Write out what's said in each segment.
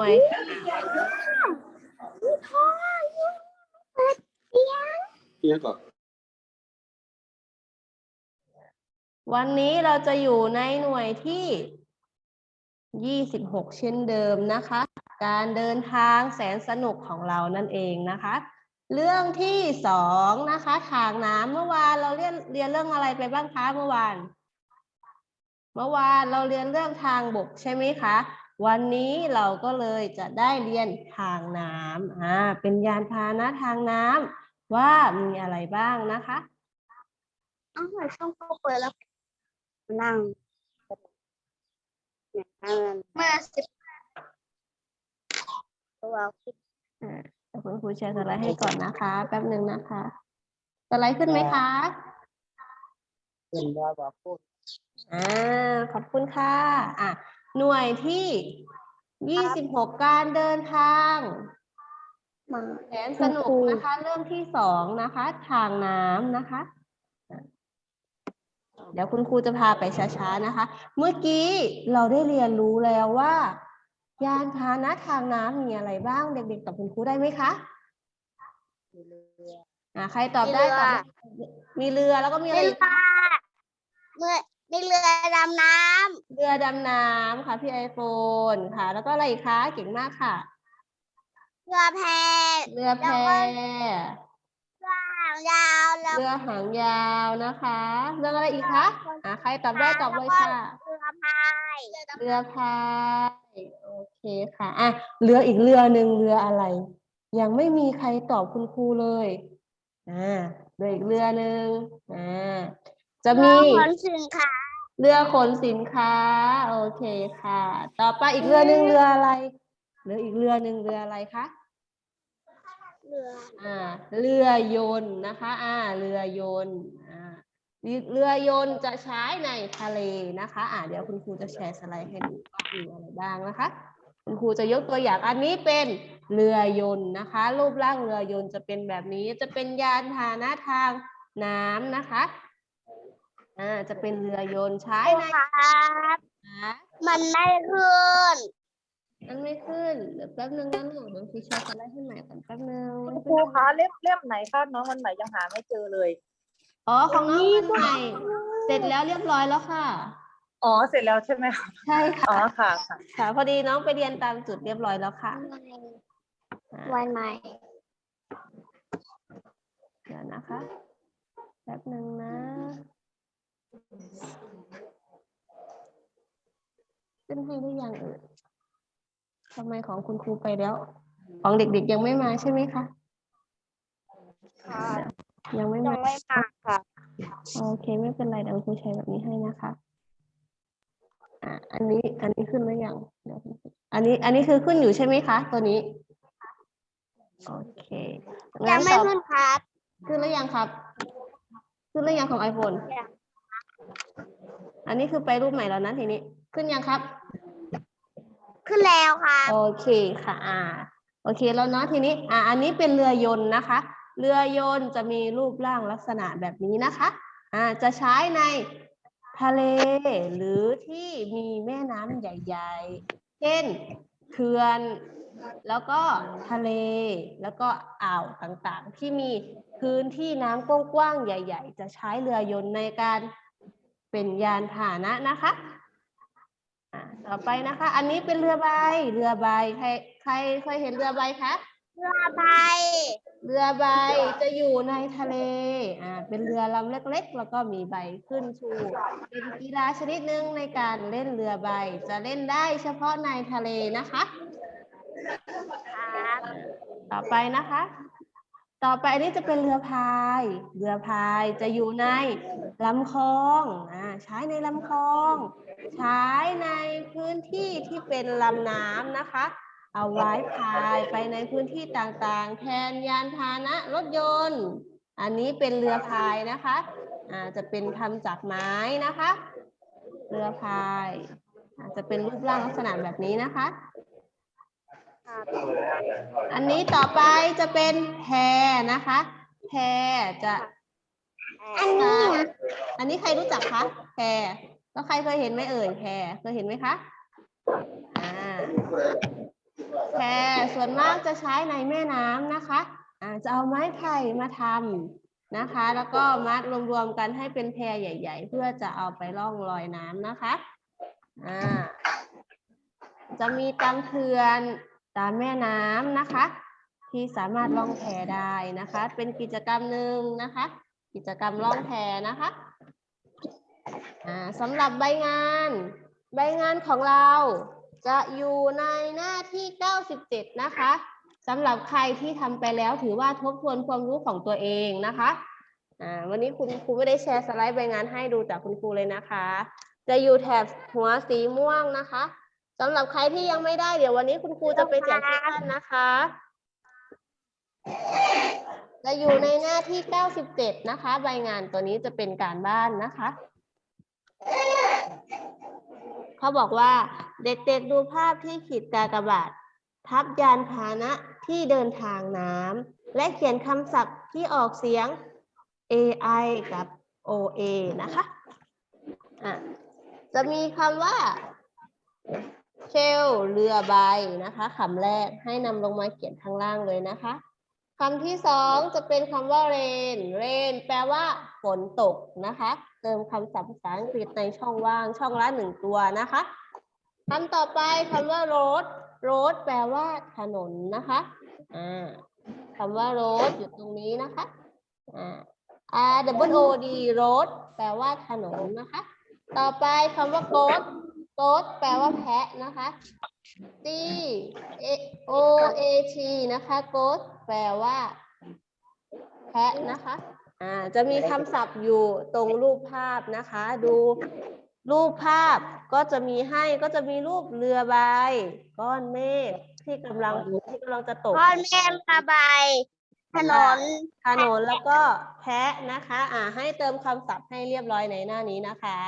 น่วย เพียงก่อนวันนี้เราจะอยู่ในหน่วยที่ 26 เช่นเดิมนะคะ การเดินทางแสนสนุกของเรานั่นเองนะคะ เรื่องที่สองนะคะทางน้ำเมื่อวานเราเรียนเรียนเรื่องอะไรไปบ้างคะเมื่อวาน เมื่อวานเราเรียนเรื่องทางบกใช่ไหมคะ วันนี้เราก็เลยจะได้เรียนทางน้ำอ่าเป็นยานพาหนะทางน้ำว่ามีอะไรบ้างนะคะอ้าวช่องเข้าเปิดแล้วนั่งมาสิบตัวคิดเดี๋ยวคุณครูแชร์สไลด์ให้ก่อนนะคะ แป๊บหนึ่งนะคะสไลด์ขึ้นไหมคะเพื่อนว่าบอกพูดอ่าขอบคุณค่ะอะ หน่วยที่26การเดินทางมาแสนสนุกนะคะ เรื่องที่สองนะคะ ทางน้ำนะคะอะเดี๋ยวคุณครูจะพาไปช้าๆนะคะ เมื่อกี้เราได้เรียนรู้แล้วว่า ยานพาหนะทางน้ำมีอะไรบ้างเด็กๆตอบคุณครูได้ไหมคะอ่าใครตอบได้ตอบได้มีเรือแล้วก็มีอะไรเป็นอีกปลาเมื่อในเรือดำน้เรือดำน้ำค่ะพี่ไอโฟนค่ะ แล้วก็อะไรอีกคะเก่งมากค่ะำเรือแพเรือแพ หางยาวแล้วเรือหางยาวนะคะ เรื่องอะไรอีกคะอ่าใครตอบได้ตอบเลยค่ะ เรือพายเรือพายโอเคค่ะอะเรืออีกเรือหนึ่งเรืออะไร ยังไม่มีใครตอบคุณครูเลยอ่าเรืออีกเรือหนึ่งอ่าจะเรืมีอขนสินค้า เรือขนสินค้า โอเคค่ะ ต่อไปอีกเรือหนึ่งเรืออะไรเรืออีกเรือหนึ่งเรืออะไรคะเรืออ่าเรือยนต์นะคะอ่าเรือยนต์อ่าเรือยนต์จะใช้ในทะเลนะคะ อ่าเดี๋ยวคุณครูจะแชร์สไลด์ให้ดูว่ามีอะไรบ้างนะคะ คุณครูจะยกตัวอย่างอันนี้เป็นเรือยนต์นะคะ รูปร่างเรือยนต์จะเป็นแบบนี้จะเป็นยานพาหนะทางน้ำนะคะ อ่าจะเป็นเรือยนต์ใช้ในครับน้ำมันไม่ขึ้นมันไม่ขึ้นเดี๋ยวแป๊บนึงนะหนูเดี๋ยวครูแชร์สไลด์ให้ใหม่ก่อนแป๊บนึงครูคะเล่มเล่มไหนคะน้องวันไหนยังหาไม่เจอเลย อ๋อของน้องวันใหม่เสร็จแล้วเรียบร้อยแล้วค่ะ อ๋อเสร็จแล้วใช่ไหมคะใช่ค่ะอ๋อค่ะค่ะค่ะ พอดีน้องไปเรียนตามจุดเรียบร้อยแล้วค่ะอ่าวันใหม่เดี๋ยวนะคะแป๊บนึงนะ ขึ้นให้หรือยังเอ่ยทำไมของคุณครูไปแล้ว ของเด็กๆยังไม่มาใช่ไหมคะค่ะยังไม่ยัมางไม่มาค่ะ โอเค ไม่เป็นไรเดี๋ยวครูใช้แบบนี้ให้นะคะอะอันนี้อันนี้ขึ้นหรือยังเดี๋ยวคุณครูอันนี้อันนี้คือขึ้นอยู่ใช่ไหมคะ ตัวนี้โอเคยังไม่ต่อ ขึ้นครับ ขึ้นหรือยังครับ ขึ้นหรือยังของ iPhone ยัง อันนี้คือไปรูปใหม่แล้วนะทีนี้ ขึ้นยังครับ ขึ้นแล้วครับโอเคค่ะอ่าโอเคแล้วเนาะทีนี้ อ่า อันนี้เป็นเรือยนต์นะคะ เรือยนต์จะมีรูปร่างลักษณะแบบนี้นะคะ อ่า จะใช้ในทะเลหรือที่มีแม่น้ำใหญ่ๆ เช่นเขื่อน แล้วก็ทะเล แล้วก็อ่าวต่างๆ ที่มีพื้นที่น้ำกว้างๆ ใหญ่ ๆ จะใช้เรือยนต์ในการ เป็นยานพาหนะนะคะอ่าต่อไปนะคะ อันนี้เป็นเรือใบ เรือใบ ใครใครเคยเห็นเรือใบคะ เรือใบ เรือใบจะอยู่ในทะเล อ่า เป็นเรือลำเล็กๆ แล้วก็มีใบขึ้นชู เป็นกีฬาชนิดหนึ่งในการเล่นเรือใบ จะเล่นได้เฉพาะในทะเลนะคะ ครับ ต่อไปนะคะ ต่อไปอันนี้จะเป็นเรือพาย เรือพายจะอยู่ในลำคลองอ่าใช้ในลำคลอง ใช้ในพื้นที่ที่เป็นลำน้ำนะคะ เอาไว้พายไปในพื้นที่ต่างๆ แทนยานพาหนะรถยนต์ อันนี้เป็นเรือพายนะคะอ่าจะเป็นทำจากไม้นะคะ เรือพายอาจะเป็นรูปร่างลักษณะแบบนี้นะคะ อันนี้ต่อไปจะเป็นแพนะคะ แพจะอันนี้นะอันนี้ใครรู้จักคะแพแล้วใครเคยเห็นไหมเอ่ยแพเคยเห็นไหมคะอ่าแพส่วนมากจะใช้ในแม่น้ำนะคะอ่าจะเอาไม้ไผ่มาทำนะคะ แล้วก็มัดรวมๆกันให้เป็นแพใหญ่ ๆ เพื่อจะเอาไปล่องลอยน้ำนะคะอ่าจะมีตามเขื่อน ตามแม่น้ำนะคะ ที่สามารถล่องแพได้นะคะ เป็นกิจกรรมหนึ่งนะคะ กิจกรรมล่องแพนะคะสำหรับใบงาน ใบงานของเราจะอยู่ในหน้าที่ 97 นะคะสำหรับใครที่ทำไปแล้วถือว่าทบทวนความรู้ของตัวเองนะคะวันนี้คุณครูไม่ได้แชร์สไลด์ใบงานให้ดูจากคุณครูเลยนะคะ จะอยู่แถบหัวสีม่วงนะคะ สำหรับใครที่ยังไม่ได้เดี๋ยววันนี้คุณครูจะไปแจกที่บ้านนะคะจะอยู่ในหน้าที่ 97 นะคะ ใบงานตัวนี้จะเป็นการบ้านนะคะ เขาบอกว่าเด็กๆดูภาพที่ขีดกากบาท ทับยานพาหนะที่เดินทางน้ำและเขียนคำศัพท์ที่ออกเสียง AI กับ OA นะคะ อะ จะมีคำว่า เชลเรือใบนะคะคำแรกให้นำลงมาเขียนข้างล่างเลยนะคะคำที่สองจะเป็นคำว่า rain rain แปลว่าฝนตกนะคะ เติมคำศัพท์ภาษาอังกฤษในช่องว่างช่องละหนึ่งตัวนะคะคำต่อไปคำว่า road road แปลว่าถนนนะคะอ่าคำว่า road อยู่ตรงนี้นะคะอ่า R W O D road แปลว่าถนนนะคะ ต่อไปคำว่า goat goat แปลว่าแพะนะคะ C O A T นะคะ goat แปลว่า แพะนะคะอ่าจะมีคำศัพท์อยู่ตรงรูปภาพนะคะ ดูรูปภาพก็จะมีให้ก็จะมีรูปเรือใบ ก้อนเมฆที่กำลังที่กำลังจะตกก้อนเมฆระบายถนนถนนแล้วก็แพะนะคะ อ่าให้เติมคำศัพท์ให้เรียบร้อยในหน้านี้นะคะ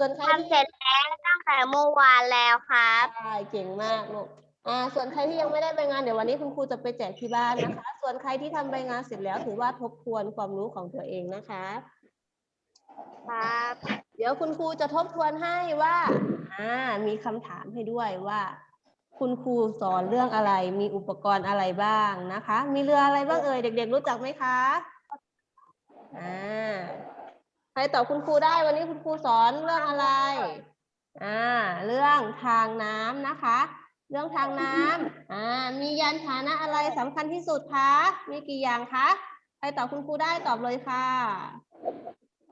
ส่วนใครทำเสร็จแล้วตั้งแต่เมื่อวานแล้วครับใช่เก่งมากลูกอ่าส่วนใครที่ยังไม่ได้ใบงานเดี๋ยววันนี้คุณครูจะไปแจกที่บ้านนะคะ ส่วนใครที่ทำใบงานเสร็จแล้วถือว่าทบทวนความรู้ของตัวเองนะคะ ครับ เดี๋ยวคุณครูจะทบทวนให้ว่า อ่า มีคำถามให้ด้วยว่า คุณครูสอนเรื่องอะไร มีอุปกรณ์อะไรบ้างนะคะ มีเรืออะไรบ้างเอ่ย เด็ก ๆ รู้จักไหมคะ อ่าใค รตอบคุณครูได้วันนี้คุณครูสอนเรื่องอะไร อ่า เรื่องทางน้ำนะคะ เรื่องทางน้ำอ่า มียานพาหนะอะไรสำคัญที่สุดคะ มีกี่อย่างคะ ใครตอบคุณครูได้ตอบเลยค่ะ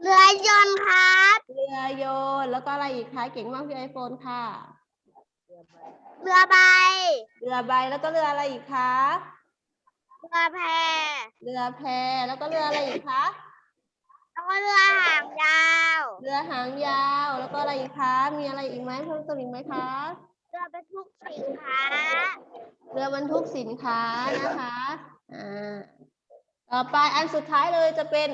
เรือยนต์ครับ เรือโยนต์แล้วก็อะไรอีกคะ เก่งมากพี่ไอโฟนค่ะ เรือใบ เรือใบแล้วก็เรืออะไรอีกคะ เรือแพ เรือแพแล้วก็เรืออะไรอีกคะ แล้วก็เรือหางยาวเรือหางยาว แล้วก็อะไรอีกคะ มีอะไรอีกไหมเพิ่มเติมอีกไหมคะเรือบรรทุกสินค้าเรือบรรทุกสินค้านะคะอ่าต่อไปอันสุดท้ายเลยจะเป็น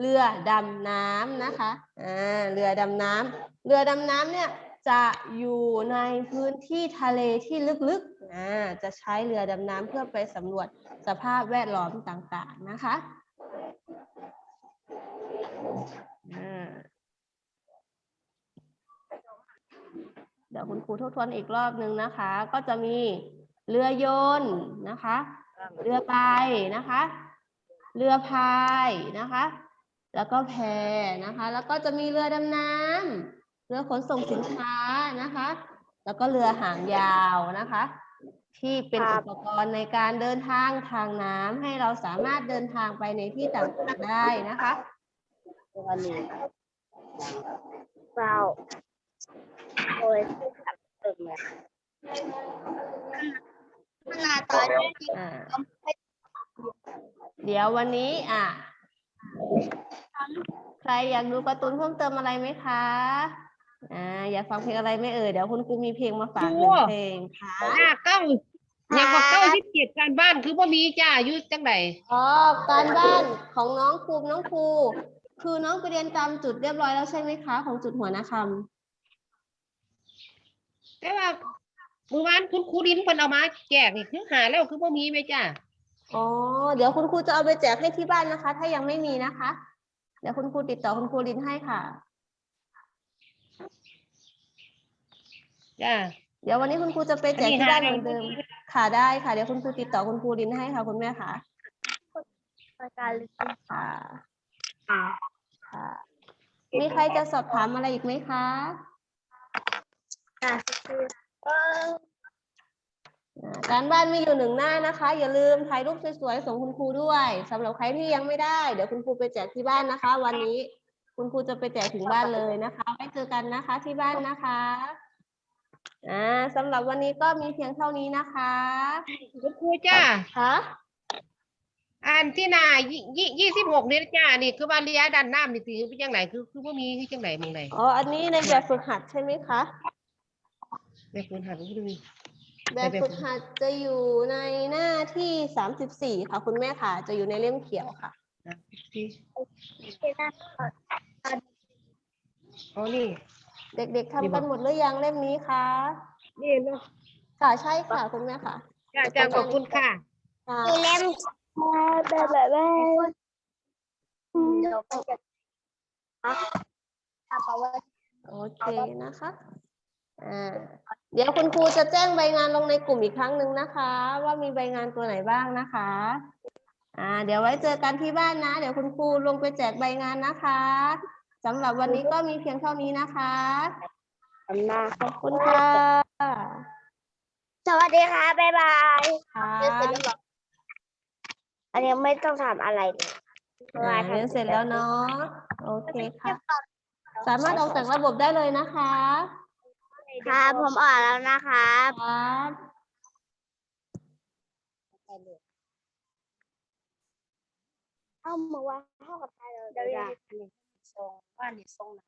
เรือดำน้ำนะคะอ่าเรือดำน้ำเรือดำน้ำเนี่ยจะอยู่ในพื้นที่ทะเลที่ลึกๆอ่าจะใช้เรือดำน้ำเพื่อไปสำรวจสภาพแวดล้อมต่างๆนะคะอ่า เดี๋ยวคุณครูทบทวนอีกรอบนึงนะคะ ก็จะมีเรือยนต์นะคะ เรือใบนะคะ เรือพายนะคะ แล้วก็แพนะคะ แล้วก็จะมีเรือดำน้ำเรือขนส่งสินค้านะคะ แล้วก็เรือหางยาวนะคะ ที่เป็นอุปกรณ์ในการเดินทางทางน้ำให้เราสามารถเดินทางไปในที่ต่างๆได้นะคะ วันนี้เราโอ้ยที่ขับตึงเลยขนาดตอนนี้อ่าเดี๋ยววันนี้ อะใครอยากดูการ์ตูนเพิ่มเติมอะไรไหมคะอ่าอยากฟังเพลงอะไรไหม่เอ่ยเดี๋ยวคุณครูมีเพลงมาฝากหนึ่งเพลงค่ะห้าเก้าเนี่ยก็เก้าสิบเจ็ดการบ้านคือว่ามีจ้าอยู่จังไดอ๋อการบ้านของน้องครูน้องครู คือน้องไปเรียนตามจุดเรียบร้อยแล้วใช่ไหมคะของจุดหัวนาคแต่ว่าเมื่อวานคุณครูดินเพิ่นเอามาแจกนี่คือหาแล้วคือว่ามีไหมจ้าำอ๋อเดี๋ยวคุณครูจะเอาไปแจกให้ที่บ้านนะคะ ถ้ายังไม่มีนะคะ เดี๋ยวคุณครูติดต่อคุณครูลินให้ค่ะจ้าเดี๋ยววันนี้คุณครูจะไปแจกที่บ้านเหมือนเดิมค่ะได้ค่ะเดี๋ยวคุณครูติดต่อคุณครูลินให้ค่ะ คุณแม่ค่ะรายการเรียน ค่ะอ่าค่ะ มีใครจะสอบถามอะไรอีกไหมคะการคือเอออ่าการบ้านมีอยู่หนึ่งหน้านะคะ อย่าลืมถ่ายรูปสวยๆส่งคุณครูด้วยสำหรับใครที่ยังไม่ได้ เดี๋ยวคุณครูไปแจกที่บ้านนะคะ วันนี้ คุณครูจะไปแจกถึงบ้านเลยนะคะไว้เจอกันนะคะที่บ้านนะคะอ่าสำหรับวันนี้ก็มีเพียงเท่านี้นะคะคุณครูจ้าค่ะ อันที่หนายี่ยี่ยี่สิบหกนี่จ้านี่คือว่าระยะดันน้ำนี่คือเป็นยังไงคือคือว่ามีคือจังไหนมึงไหนอ๋อ อันนี้ในแบบฝึกหัดใช่ไหมคะในคุณหันก็ดูแบบฝึกหัดจะอยู่ในหน้าที่สามสิบสี่ค่ะคุณแม่ค่ะ จะอยู่ในเล่มเขียวค่ะที่ที่นั่นอ๋อนี่ เด็กๆทำกันหมดหรือยังเล่มนี้คะนี่เนาะค่ะใช่ค่ะคุณแม่ค่ะจ้าจ้าขอบคุณค่ะค่ะมีเล่ม แบบแบบแบบเดี๋ยวไปจะอะอะเพราะว่าโอเคนะคะ อ่า เดี๋ยวคุณครูจะแจ้งใบงานลงในกลุ่มอีกครั้งหนึ่งนะคะ ว่ามีใบงานตัวไหนบ้างนะคะ อ่า เดี๋ยวไว้เจอกันที่บ้านนะ เดี๋ยวคุณครูลงไปแจกใบงานนะคะสำหรับวันนี้ก็มีเพียงเท่านี้นะคะอันมาขอบขอบคุคุณณค่ะค่ะ สวัสดีค่ะ บ๊ายบายค่ะ ออันนี้ไม่ต้องทำอะไรเลยอ่าเรียนเสร็จแล้วเนาะโอเคค่ะ สามารถออกจากระบบได้เลยนะคะค่ะผมออกแล้วนะคะครับเอามาว่าเข้ากับไทยเราได้ทรงบ้านนี่ทรงไหน